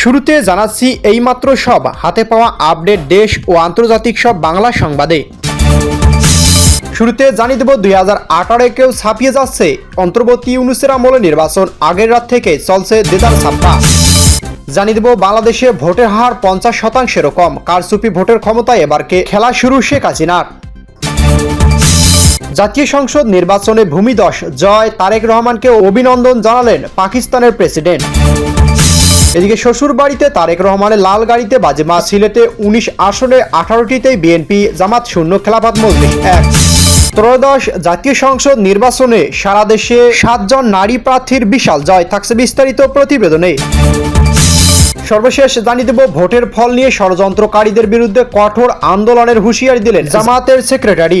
শুরুতে জানাচ্ছি এইমাত্র সব। হাতে পাওয়া আপডেট দেশ ও আন্তর্জাতিক সব বাংলা সংবাদে। শুরুতে জানিয়ে দেব, দুই হাজার আঠারো কেউ ছাপিয়ে যাচ্ছে। অন্তর্বর্তী ইউনুসের আমলে নির্বাচন আগের রাত থেকে চলছে দেদার ছাপ্পা জানিয়ে দেব, বাংলাদেশে ভোটের হার পঞ্চাশ শতাংশের কম। কারচুপি ভোটের ক্ষমতায় এবারকে খেলা শুরু শেখ হাসিনার। জাতীয় সংসদ নির্বাচনে ভূমিদশ। জয় তারেক রহমানকে অভিনন্দন জানালেন পাকিস্তানের প্রেসিডেন্ট। এদিকে শ্বশুর বাড়িতে তারেক রহমানের লাল গাড়িতে বাজেমা সিলেটে উনিশ আসনে আঠারোটিতেই বিএনপি জামাত শূন্য, খেলাফত মজলিস এক। ত্রয়োদশ জাতীয় সংসদ নির্বাচনে সারা দেশে সাতজন নারী প্রার্থীর বিশাল জয়, থাকছে বিস্তারিত প্রতিবেদনে। সর্বশেষ জানিয়ে দেব, ভোটের ফল নিয়ে ষড়যন্ত্রকারীদের বিরুদ্ধে কঠোর আন্দোলনের হুঁশিয়ারি দিলেন জামাতের সেক্রেটারি।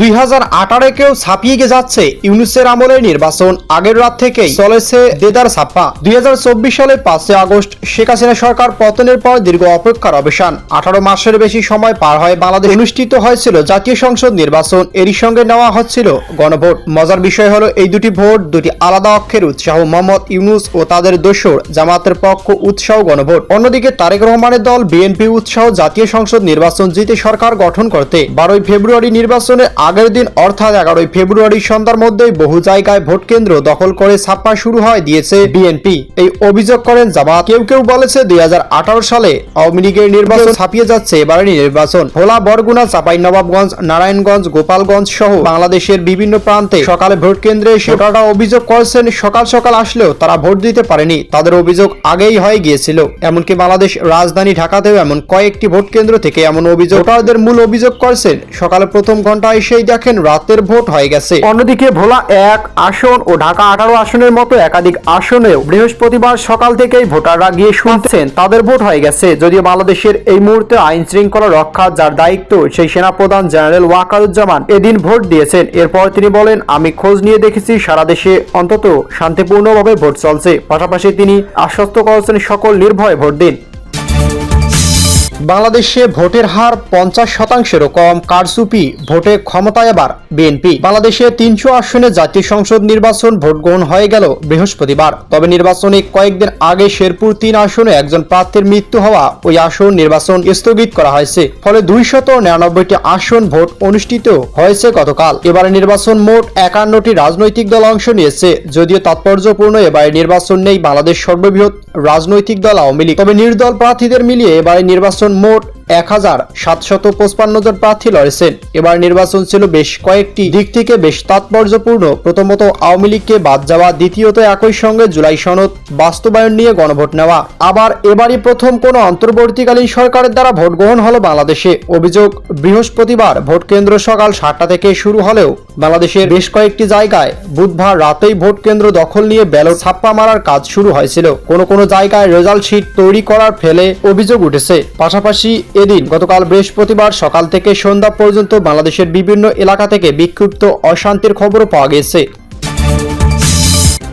দুই হাজার আঠারোকেও ছাপিয়ে যাচ্ছে ইউনুসের আমলের নির্বাচন। আগের রাত থেকেই চলেছে দেদার ছাপ্পা। দুই সালের পাঁচই আগস্ট শেখ হাসিনা সরকার পতনের পর দীর্ঘ অপেক্ষার অবসান। আঠারো মাসের বেশি সময় পার হয় বাংলাদেশ অনুষ্ঠিত হয়েছিল জাতীয় সংসদ নির্বাচন। এরই সঙ্গে নেওয়া হচ্ছিল গণভোট। মজার বিষয় হলো, এই দুটি ভোট দুটি আলাদা অক্ষের উৎসাহ মোহাম্মদ ইউনুস ও তাদের দোসর জামাতের পক্ষ উৎসাহ গণভোট। অন্যদিকে তারেক রহমানের দল বিএনপি উৎসাহ জাতীয় সংসদ নির্বাচন জিতে সরকার গঠন করতে। বারোই ফেব্রুয়ারি নির্বাচনের আগের দিন অর্থাৎ এগারোই ফেব্রুয়ারি সন্ধ্যার মধ্যেই বহু জায়গায় ভোট কেন্দ্র দখল করে ছাপ্পা শুরু হয় দিয়েছে বিএনপি। এই অভিযোগ করেন জামাত। কেউ কেউ বলেছে দুই সালে আওয়ামী লীগের নির্বাচন ছাপিয়ে যাচ্ছে এবারের নির্বাচন। ভোলা বরগুনা চাপাই নবাবগঞ্জ নারায়ণগঞ্জ গোপালগঞ্জ সহ বাংলাদেশের বিভিন্ন প্রান্তে সকালে ভোট কেন্দ্রে এসে ভোটাররা অভিযোগ করেছেন সকাল সকাল আসলেও তারা ভোট দিতে পারেনি। তাদের অভিযোগ আগেই হয়ে গিয়েছিল। এমনকি বাংলাদেশ রাজধানী ঢাকাতেও এমন কয়েকটি ভোট কেন্দ্র থেকে এমন অভিযোগ ভোটারদের মূল অভিযোগ করেছেন। সকালে প্রথম ঘণ্টা এসেই দেখেন রাতের ভোট হয়ে গেছে। অন্যদিকে ভোলা এক আসন ও ঢাকা আঠারো আসনের মতো একাধিক আসনেও বৃহস্পতিবার সকাল থেকেই ভোটাররা গিয়ে শুনছেন, তাদের ভোট হয়ে গেছে। যদিও বাংলাদেশের এই মুহূর্তে আইন শৃঙ্খলা রক্ষা যার দায়িত্ব, সেই সেনাপ্রধান জেনারেল ওয়াকারুজ্জামান এদিন ভোট দিয়েছেন। এরপর তিনি বলেন, আমি খোঁজ নিয়ে দেখেছি, সারা দেশে অন্তত শান্তিপূর্ণভাবে ভোট চলছে। পাশাপাশি তিনি আশ্বস্ত করেছেন, সকল নির্ভয়ে ভোট দিন। বাংলাদেশে ভোটের হার পঞ্চাশ শতাংশেরও কম, কারচুপি ভোটে ক্ষমতায় এবার বিএনপি। বাংলাদেশে তিনশো আসনে জাতীয় সংসদ নির্বাচন ভোট গ্রহণ হয়ে গেল বৃহস্পতিবার। তবে নির্বাচনে কয়েকদিন আগে শেরপুর তিন আসনে একজন প্রার্থীর মৃত্যু হওয়া ওই আসন নির্বাচন স্থগিত করা হয়েছে। ফলে দুইশত নিরানব্বইটি আসন ভোট অনুষ্ঠিত হয়েছে গতকাল। এবারে নির্বাচন মোট একান্নটি রাজনৈতিক দল অংশ নিয়েছে। যদিও তাৎপর্যপূর্ণ এবারে নির্বাচন নেই বাংলাদেশ সর্ববৃহৎ রাজনৈতিক দল আওয়ামী লীগ। তবে নির্দল প্রার্থীদের মিলিয়ে এবারে নির্বাচন মোট এক হাজার সাতশত পঁচপান্ন জন প্রার্থী লড়েছেন। এবার নির্বাচন ছিল বেশ কয়েকটি। দিক থেকে বেশ তাৎপর্যপূর্ণ। প্রথমত, আওয়ামী লীগকে বাদ যাওয়া, দ্বিতীয়ত একই সঙ্গে জুলাই সনদ বাস্তবায়ন নিয়ে গণভোট নেওয়া। আবার এবারই প্রথম কোনো অন্তর্বর্তীকালীন সরকারের দ্বারা ভোট গ্রহণ হলো বাংলাদেশে। অভিযোগ, বৃহস্পতিবার ভোট কেন্দ্র সকাল সাতটা থেকে শুরু হলেও বাংলাদেশের বেশ কয়েকটি জায়গায় বুধবার রাতেই ভোট কেন্দ্র দখল নিয়ে ব্যালট ছাপ্পা মারার কাজ শুরু হয়েছিল। কোনো কোনো জায়গায় রেজাল্ট শিট তৈরি করার ফেলে অভিযোগ উঠেছে। পাশাপাশি এদিন গতকাল বৃহস্পতিবার সকাল থেকে সন্ধ্যা পর্যন্ত বাংলাদেশের বিভিন্ন এলাকা থেকে বিক্ষিপ্ত অশান্তির খবরও পাওয়া গেছে।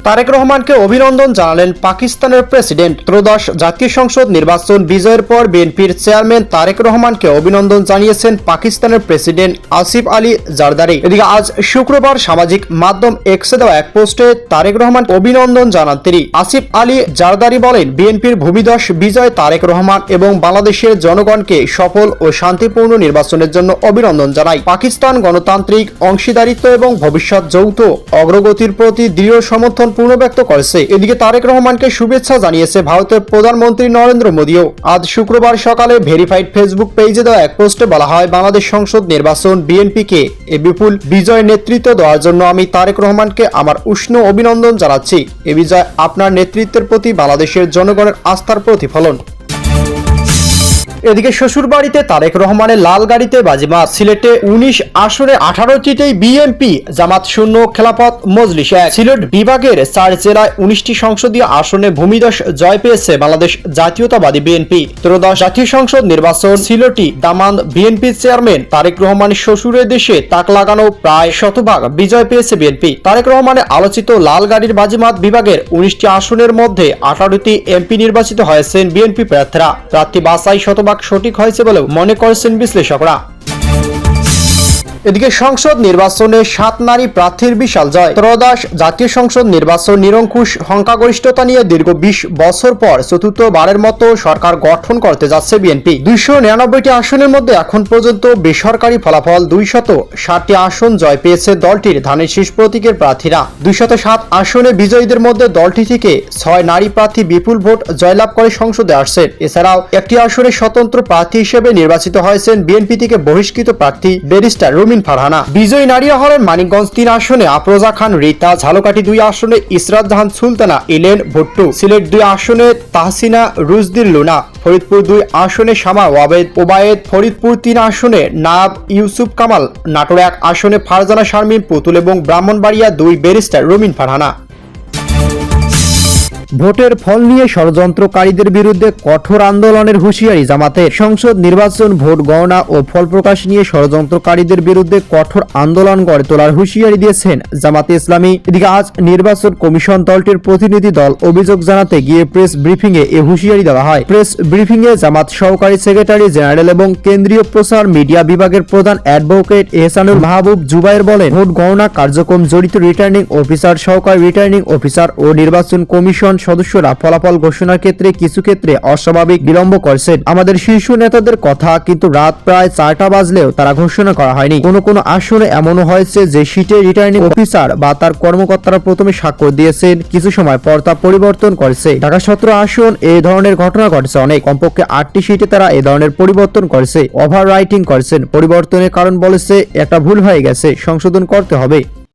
তারেক রহমানকে অভিনন্দন জানালেন পাকিস্তানের প্রেসিডেন্ট। ত্রয়োদশ জাতীয় সংসদ নির্বাচন বিজয়ের পর বিএনপির চেয়ারম্যান তারেক রহমানকে অভিনন্দন জানিয়েছেন পাকিস্তানের প্রেসিডেন্ট আসিফ আলী জারদারি। এদিকে আজ শুক্রবার সামাজিক মাধ্যম এক্সে দেওয়া এক পোস্টে তারেক রহমান অভিনন্দন জানান তিনি। আসিফ আলী জারদারি বলেন, বিএনপির ভূমিদশ বিজয় তারেক রহমান এবং বাংলাদেশের জনগণকে সফল ও শান্তিপূর্ণ নির্বাচনের জন্য অভিনন্দন জানাই। পাকিস্তান গণতান্ত্রিক অংশীদারিত্ব এবং ভবিষ্যৎ যৌথ অগ্রগতির প্রতি দৃঢ় সমর্থন পূর্ণ ব্যক্ত করেছে। এদিকে তারেক রহমানকে শুভেচ্ছা জানিয়েছে ভারতের প্রধানমন্ত্রী নরেন্দ্র মোদীও। আজ শুক্রবার সকালে ভেরিফাইড ফেসবুক পেজে দেওয়া এক পোস্টে বলা হয়, বাংলাদেশ সংসদ নির্বাচন বিএনপিকে এ বিপুল বিজয় নেতৃত্ব দেওয়ার জন্য আমি তারেক রহমানকে আমার উষ্ণ অভিনন্দন জানাচ্ছি। এ বিজয় আপনার নেতৃত্বের প্রতি বাংলাদেশের জনগণের আস্থার প্রতিফলন। এদিকে শ্বশুর বাড়িতে তারেক রহমানের লাল গাড়িতে বাজিমাত সিলেটে উনিশ আসনে আঠারোটিতেই বিএনপি জামাত শূন্য খেলাফত মজলিস এক। সিলেট বিভাগের চার জেলায় উনিশটি সংসদীয় আসনে ভূমিদশ জয় পেয়েছে বাংলাদেশ জাতীয়তাবাদী বিএনপি। ত্রয়োদশ জাতীয় সংসদ নির্বাচন, সিলেটি দামান বিএনপি চেয়ারম্যান তারেক রহমানের শ্বশুরের দেশে তাক লাগানো প্রায় শতভাগ বিজয় পেয়েছে বিএনপি। তারেক রহমানের আলোচিত লাল গাড়ির বাজিমাত বিভাগের উনিশটি আসনের মধ্যে আঠারোটি এমপি নির্বাচিত হয়েছেন বিএনপি প্রার্থীরা। প্রার্থী বাসাই শতভাগ শতভাগ সঠিক হয়েছে বলেও মনে করছেন বিশ্লেষকরা। এদিকে সংসদ নির্বাচনে সাত নারী প্রার্থীর বিশাল জয়। ত্রয়োদশ জাতীয় সংসদ নির্বাচন নিরঙ্কুশ, সংখ্যাগরিষ্ঠতা নিয়ে দীর্ঘ বিশ বছর পর চতুর্থবারের মতো সরকার গঠন করতে যাচ্ছে বিএনপি। দুইশো নিরানব্বইটি আসনের মধ্যে এখন পর্যন্ত বেসরকারি ফলাফল দুইশত ষাটটি আসন জয় পেয়েছে দলটির ধানের শীষ প্রতীকের প্রার্থীরা। দুইশত সাত আসনে বিজয়ীদের মধ্যে দলটি থেকে ছয় নারী প্রার্থী বিপুল ভোট জয়লাভ করে সংসদে আসছেন এছাড়াও একটি আসনে স্বতন্ত্র প্রার্থী হিসেবে নির্বাচিত হয়েছেন বিএনপি থেকে বহিষ্কৃত প্রার্থী ব্যারিস্টার রুমিন ফারহানা। বিজয়ী নারীরা হলেন মানিকগঞ্জ তিন আসনে, আফরোজা খান রীতা, ঝালকাঠি দুই আসনে, ইসরাত জাহান সুলতানা, ইলেন ভুট্টু। সিলেট দুই আসনে, তাহসিনা, রুজদির লুনা। ফরিদপুর দুই আসনে, শামা, ওয়াবেদ, ওবায়েদ। ফরিদপুর তিন আসনে নাব ইউসুফ কামাল। নাটোর এক আসনে, ফারজানা শারমিন, পুতুল এবং ব্রাহ্মণবাড়িয়া দুই ব্যারিস্টার রুমিন ফারহানা। ভোটের ফল নিয়ে ষড়যন্ত্রকারীদের বিরুদ্ধে কঠোর আন্দোলনের হুঁশিয়ারি জামাতের। সংসদ নির্বাচন, ভোট গণনা ও ফল প্রকাশ নিয়ে ষড়যন্ত্রকারীদের বিরুদ্ধে কঠোর আন্দোলন গড়ে তোলার হুঁশিয়ারি দিয়েছেন জামাতে ইসলামী। এদিকে আজ নির্বাচন কমিশন দলটির প্রতিনিধি দল অভিযোগ জানাতে গিয়ে প্রেস ব্রিফিং এ এ হুঁশিয়ারি দেওয়া হয়। প্রেস ব্রিফিং এ জামাত সহকারী সেক্রেটারি জেনারেল এবং কেন্দ্রীয় প্রচার মিডিয়া বিভাগের প্রধান অ্যাডভোকেট এহসানুল মাহবুব জুবাইর বলেন, ভোট গণনা কার্যক্রম জড়িত রিটার্নিং অফিসার সহকারী রিটার্নিং অফিসার ও নির্বাচন কমিশন সদস্যরা ফলাফল ঘোষণার ক্ষেত্রে কিছু ক্ষেত্রে অস্বাভাবিক বিলম্ব করছেন। আমাদের শীর্ষ নেতাদের কথা কিন্তু রাত প্রায় চারটা বাজলেও তারা ঘোষণা করা হয়নি। কোনো কোনো আসনে এমনও হয়েছে যে সিটে রিটার্নিং অফিসার বা তার কর্মকর্তারা প্রথমে স্বাক্ষর দিয়েছেন। কিছু সময় পর তা পরিবর্তন করেছে। ঢাকা সতেরো আসন এই ধরনের ঘটনা ঘটেছে অনেক। কমপক্ষে আটটি সিটে তারা এই ধরনের পরিবর্তন করেছে। ওভার রাইটিং করেছেন। পরিবর্তনের কারণ বলেছে, একটা ভুল হয়ে গেছে। সংশোধন করতে হবে।